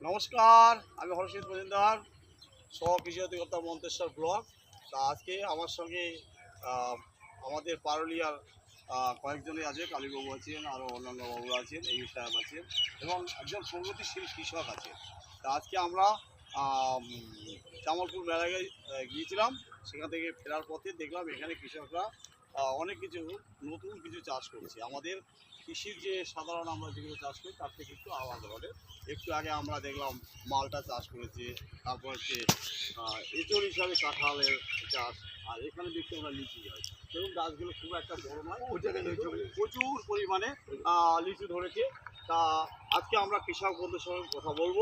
নমস্কার আমি হরশিদ মজুমদার সহ কৃষি অধিকর্তা মন্তেশ্বর ব্লক। তা আজকে আমার সঙ্গে আমাদের পারুলিয়ার কয়েকজনই আছে কালীবাবু আছেন আরও অন্যান্য বাবু আছেন এই সাহেব আছেন এবং একজন প্রগতিশীল কৃষক আছে তা আজকে আমরা আম, জামালপুর মেলায় গিয়েছিলাম সেখান থেকে ফেরার পথে দেখলাম এখানে কৃষকরা অনেক কিছু নতুন কিছু চাষ করছে। আমাদের কৃষির যে সাধারণ আমরা যেগুলো চাষ করি তার থেকে একটু আলাদা হবে একটু আগে আমরা দেখলাম মালটা চাষ করেছে তারপর হচ্ছে এঁচড় হিসাবে কাঁঠালের চাষ আর এখানে দেখতে আমরা লিচু গাছ এবং গাছগুলো খুব একটা বড় নয় প্রচুর পরিমাণে লিচু ধরেছে। তা আজকে আমরা কৃষক বন্ধুর সঙ্গে কথা বলব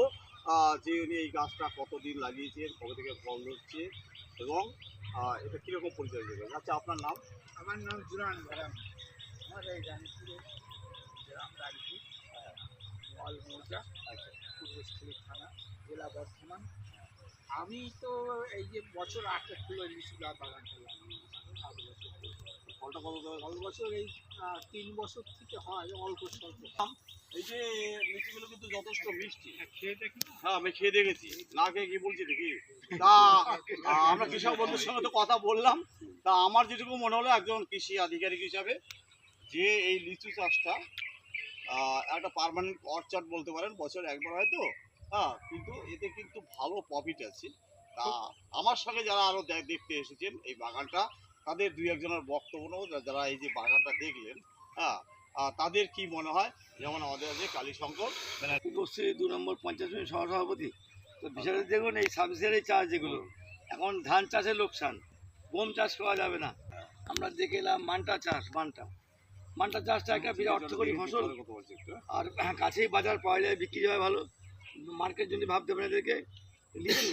যে উনি এই গাছটা কতদিন লাগিয়েছেন কবে থেকে ফল ধরছে এবং এটা কীরকম পরিচয় আচ্ছা আপনার নাম? আমার নাম জুরান আমার এই রানীপুরে গ্রাম রাজপুর পূর্বস্থলী থানা জেলা বর্ধমান। আমি তো এই যে বছর আটটা ফুলের লিচু গাছ বাগানটা ফলটা কত ধরে? বছর এই তিন বছর থেকে হয় অল্প স্বল্প। এই যে লিচুগুলো কিন্তু যথেষ্ট মিষ্টি। হ্যাঁ আমি খেয়ে দেখেছি। না খেয়ে কি বলছি দেখি? তা আমরা কৃষক বন্ধুর সঙ্গে তো কথা বললাম। তা আমার যেটুকু মনে হলো একজন কৃষি আধিকারিক হিসাবে যে এই লিচু চাষটা একটা পারমানেন্ট অর্চার্ড বলতে পারেন বছর একবার হয়তো হ্যাঁ কিন্তু এতে কিন্তু ভালো প্রফিট আছে। তা আমার সঙ্গে যারা আরও দেখতে এসেছেন এই বাগানটা তাদের দুই একজনের বক্তব্য নেব, যারা এই যে বাগানটা দেখলেন হ্যাঁ তাদের কি মনে হয়? যেমন আমাদের আছে কালীশঙ্কর উপস্থিত দু নম্বর সমিতির সহসভাপতি। তো বিষয়টা দেখুন এই সাবসিডারি চাষ যেগুলো এখন ধান চাষের লোকসান গম চাষ করা যাবে না। আমরা দেখে এলাম মানটা চাষ মানটা। মানটা চাষটা একটা বিরাট অর্থকরী ফসল। আর হ্যাঁ, কাছেই বাজার পাওয়া যায় বিক্রি হয় ভালো। মার্কেট যদি ভাবতে পারেন এদেরকে লিচু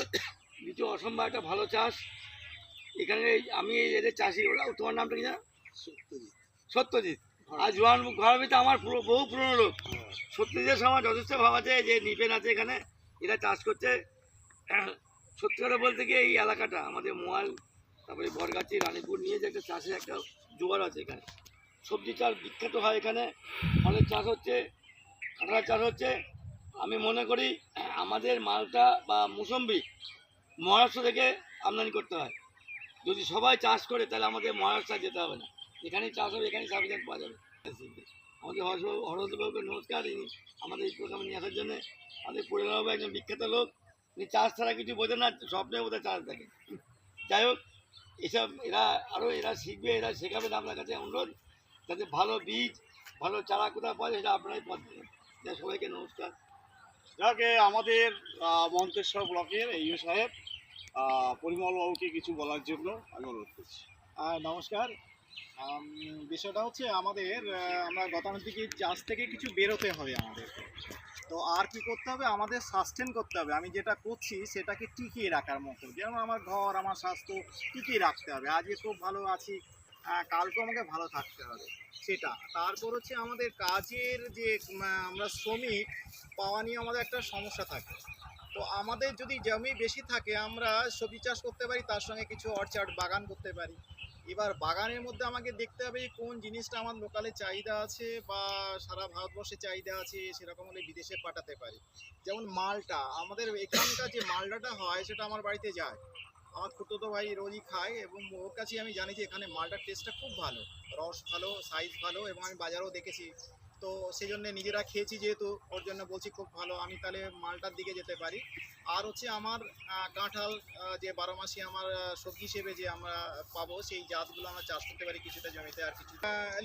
লিচু অসম্ভব একটা ভালো চাষ। এখানে আমি এই এদের চাষি ওরা তোমার নামটা কি জানো? সত্যজিৎ। সত্যজিৎ। আর জোয়ান ঘরামিতে আমার পুরো বহু পুরনো লোক। সত্যজিতের সময় যথেষ্ট ভাব আছে যে নিপেন আছে এখানে এরা চাষ করছে। সত্যি কথা বলতে গিয়ে এই এলাকাটা আমাদের মোয়াল তারপরে বরগাছি রানীপুর নিয়ে যে একটা চাষের একটা জোয়ার আছে এখানে। সবজি চাষ বিখ্যাত হয় এখানে। ফলের চাষ হচ্ছে কাঁঠালের চাষ হচ্ছে। আমি মনে করি আমাদের মালটা বা মুসম্বি মহারাষ্ট্র থেকে আমদানি করতে হয়। যদি সবাই চাষ করে তাহলে আমাদের মহারাষ্ট্র যেতে হবে না। এখানেই চাষ হবে এখানেই সাফিসিয়েন্ট পাওয়া যাবে। আমাদের হর্ষ- হরদবাবুকে নমস্কার ইনি আমাদের এই প্রোগ্রামে নিয়ে আসার জন্য আমাদের পরিবারবাবু একজন বিখ্যাত লোক। উনি চাষ ছাড়া কিছু বোঝে না স্বপ্নে বোধহয় চাষ থাকে যাই হোক এসব এরা আরও এরা শিখবে এরা শেখাবেন আপনার কাছে অনুরোধ। যাতে ভালো বীজ ভালো চারা কোথায় পাওয়া যায় সেটা আপনারাই পথ দেবেন সবাইকে নমস্কার। যাকে আমাদের আহ, মন্তেশ্বর ব্লকের এইও সাহেব আহ, পরিমল বাবুকে কিছু বলার জন্য আমি অনুরোধ করছি। নমস্কার। বিষয়টা হচ্ছে আমাদের আমরা গতানুগতিক চাষ থেকে কিছু বেরোতে হবে আমাদের। তো আর কি করতে হবে? আমাদের সাস্টেন করতে হবে। আমি যেটা করছি সেটাকে টিকিয়ে রাখার মতো। যেমন আমার ঘর আমার স্বাস্থ্য টিকিয়ে রাখতে হবে। আজকে খুব ভালো আছি কালকে আমাকে ভালো থাকতে হবে। সেটা। তারপর হচ্ছে আমাদের কাজের যে আমরা শ্রমিক পাওয়া নিয়ে আমাদের একটা সমস্যা থাকে। আমাদের যদি জমি বেশি থাকে, আমরা সবজি চাষ করতে পারি, তার সঙ্গে কিছু অর্চার্ড বাগান করতে পারি। এবার বাগানের মধ্যে আমাকে দেখতে হবে কোন জিনিসটা আমার লোকালে চাহিদা আছে বা সারা ভারতবর্ষে চাহিদা আছে, সেরকম হলে বিদেশে পাঠাতে পারি। যেমন মালটা, আমাদের এখানকার যে মালটাটা হয়, সেটা আমার বাড়িতে যায়। আমার খুঁতো ভাই রোজই খায় এবং ওর কাছে আমি জানি যে এখানে মালটার টেস্টটা খুব ভালো। রস ভালো সাইজ ভালো এবং আমি বাজারেও দেখেছি। তো সেই জন্য নিজেরা খেয়েছি যেহেতু, ওর জন্য বলছি খুব ভালো। আমি তাহলে মালটার দিকে যেতে পারি। আর হচ্ছে আমার কাঁঠাল যে বারো মাসে আমার সবজি হিসেবে যে আমরা পাবো, সেই জাতগুলো আমরা চাষ করতে পারি কিছুটা জমিতে আর কিছু।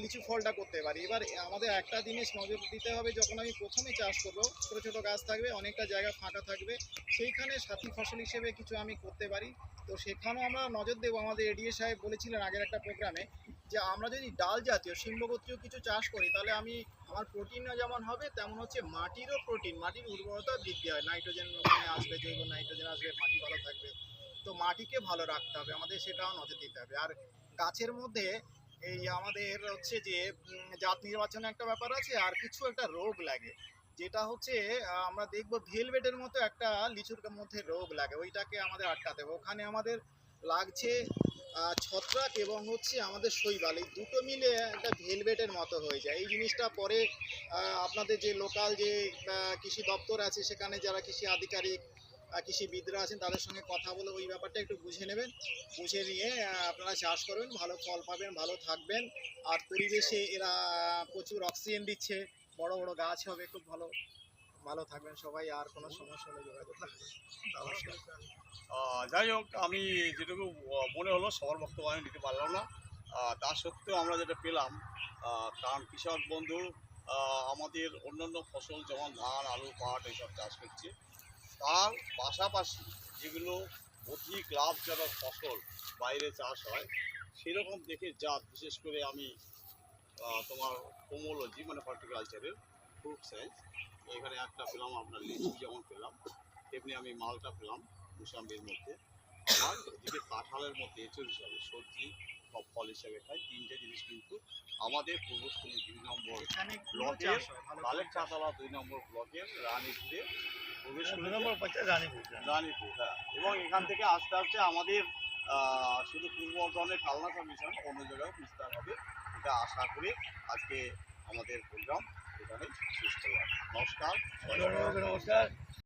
লিচু ফলটা করতে পারি। এবার আমাদের একটা জিনিস নজর দিতে হবে, যখন আমি প্রথমে চাষ করব, ছোটো ছোটো গাছ থাকবে, অনেকটা জায়গা ফাঁকা থাকবে, সেইখানে সাথী ফসল হিসেবে কিছু আমি করতে পারি। তো সেখানেও আমরা নজর দেবো। আমাদের এডিএ সাহেব বলেছিলেন আগের একটা প্রোগ্রামে যে আমরা যদি ডাল জাতীয় শিল্পগোত্রীয় কিছু চাষ করি, তাহলে আমি আমার প্রোটিনও যেমন হবে, তেমন হচ্ছে মাটিরও প্রোটিন মাটির উর্বরতা বৃদ্ধি হয়। নাইট্রোজেন ওখানে আসবে, জৈব নাইট্রোজেন আসবে, মাটি ভালো থাকবে। তো মাটিকে ভালো রাখতে হবে, আমাদের সেটাও নজর দিতে হবে। আর গাছের মধ্যে এই আমাদের হচ্ছে যে জাত নির্বাচনের একটা ব্যাপার আছে, আর কিছু একটা রোগ লাগে। যেটা হচ্ছে আমরা দেখব ভেলভেটের মতো একটা লিচুর মধ্যে রোগ লাগে, ওইটাকে আমাদের আটকাতে হবে। ওখানে আমাদের লাগছে ছত্রাক এবং হচ্ছে আমাদের শৈবাল এই দুটো মিলে একটা ভেলভেটের মতো হয়ে যায়। এই জিনিসটা পরে আপনাদের যে লোকাল যে কৃষি দপ্তর আছে সেখানে যারা কৃষি আধিকারিক কৃষিবিদরা আছেন তাদের সঙ্গে কথা বলে ওই ব্যাপারটা একটু বুঝে নেবেন। বুঝে নিয়ে আপনারা চাষ করবেন ভালো ফল পাবেন ভালো থাকবেন। আর পরিবেশে এরা প্রচুর অক্সিজেন দিচ্ছে বড় বড় গাছ হবে খুব ভালো। ভালো থাকবেন সবাই আর কোনো সমস্যা হলে যোগাযোগ আহ, যাই হোক, আমি যেটুকু মনে হলো সবার বক্তব্য আমি নিতে পারলাম না। তা সত্ত্বেও আমরা যেটা পেলাম কারণ কৃষক বন্ধু আমাদের অন্যান্য ফসল যেমন ধান, আলু, পাট এইসব চাষ করছে, তার পাশাপাশি যেগুলো অধিক লাভজনক ফসল বাইরে চাষ হয়, সেরকম দেখে জাত, বিশেষ করে আমি তোমার পোমোলজি মানে হর্টিকালচারের ফ্রুট সাইন্স এখানে একটা পেলাম আপনার লিচু যেমন পেলাম, তেমনি আমি মালটা পেলাম। মুসাম্বির মধ্যে আর এদিকে কাঁঠালের মধ্যে এঁচড় হিসাবে সবজি বা ফল হিসাবে খাই তিনটে জিনিস কিন্তু আমাদের পূর্বস্থলী দুই নম্বর ব্লকের হয় চাতলা দুই নম্বর ব্লকের রানীপুরে প্রবেশ দুই নম্বর পঞ্চায়েত রানীপুর রানীপুর হ্যাঁ। এবং এখান থেকে আস্তে আস্তে আমাদের আহ, শুধু পূর্ব বর্ধমানের কালনাটা মিশন অন্য জায়গায় বিস্তার হবে। এটা আশা করি আজকে আমাদের প্রোগ্রাম এখানে শেষ করলাম। নমস্কার নমস্কার।